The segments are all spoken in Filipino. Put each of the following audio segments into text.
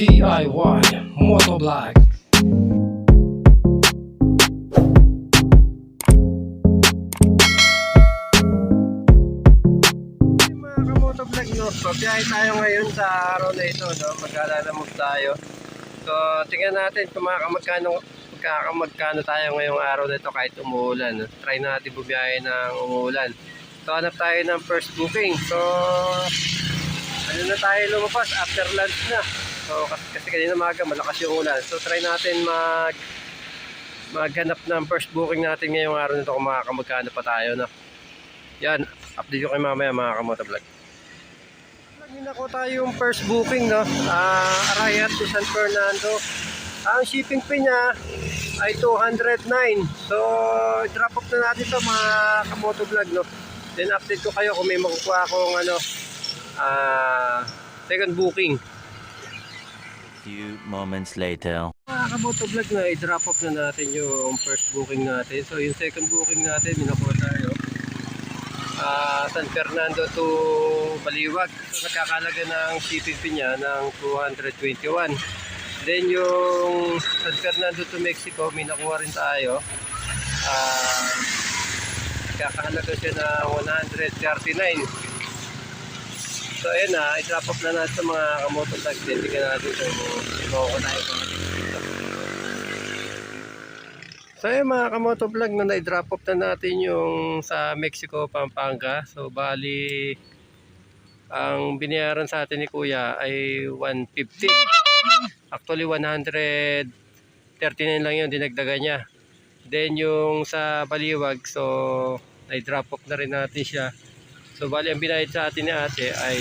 DIY Motovlog so biyahe tayo ngayon sa araw na ito, no? maglalamog tayo. So tingnan natin kung makakamagkano magkakamagkano tayo ngayong araw na ito kahit umuulan. No? Try natin bumiyahe ng umuulan. So hanap tayo ng first booking. So ano na tayo lumabas after lunch na. So kasi, kasi kanina maga malakas yung ulan. So try natin mag maghanap ng first booking natin ngayong araw na ito kung makakamagkano pa tayo. No? Yan, update ko kayo mamaya mga kamotovlog. Naging ako tayo yung first booking, no? Ah, Arayat to San Fernando. Ang shipping fee niya ay 209. So, drop off na natin to mga kamotovlog, no? Then update ko kayo kung may makukuha akong ano, ah, second booking. Few moments later. Mga kamotovlog na, i-drop off na natin yung first booking natin. So, yung second booking natin, minakuha tayo. Ah, San Fernando to Baliwag. So, nakakalaga ng fee niya ng 221. Then, yung San Fernando to Mexico, may nakuha rin tayo. Ah, nakakahalaga siya ng 139. So, ayun na, i-drop off na natin sa mga kamotolag. Then, tingnan natin sa mga So ayun mga kamotovlog na na-drop off na natin yung sa Mexico, Pampanga. So bali ang binayaran sa atin ni Kuya ay 150. Actually 139 lang yun dinagdagan niya. Then yung sa Baliwag so na-drop off na rin natin siya. So bali ang binayad sa atin ni ate ay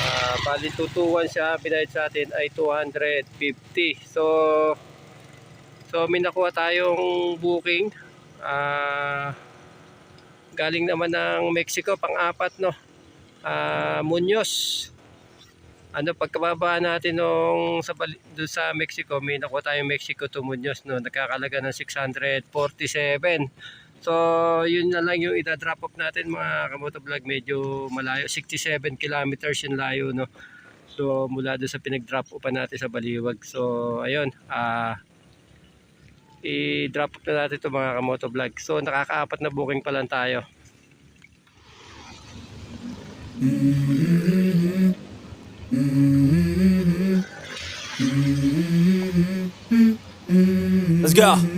ah bali 221 siya, binayad sa atin ay 250. So So may nakuha tayong booking. Ah galing naman ng Mexico pang-apat no. Ah Muñoz. Ano pagkababa natin nung sa doon sa Mexico, may nakuha tayong Mexico to Muñoz no. Nakakalaga ng 647. So yun na lang yung ida-drop off natin mga kamoto vlog medyo malayo 67 kilometers yung layo no. So mula doon sa pinag-drop off natin sa Baliwag. So ayun, ah i-drop off na natin ito mga kamoto vlog. So nakakaapat na booking pa lang tayo. Let's go.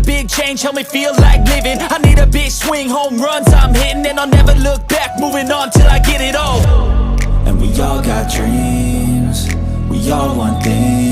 change, help me feel like living. I need a big swing, home runs I'm hitting And I'll never look back, moving on till I get it all. And we all got dreams. We all want things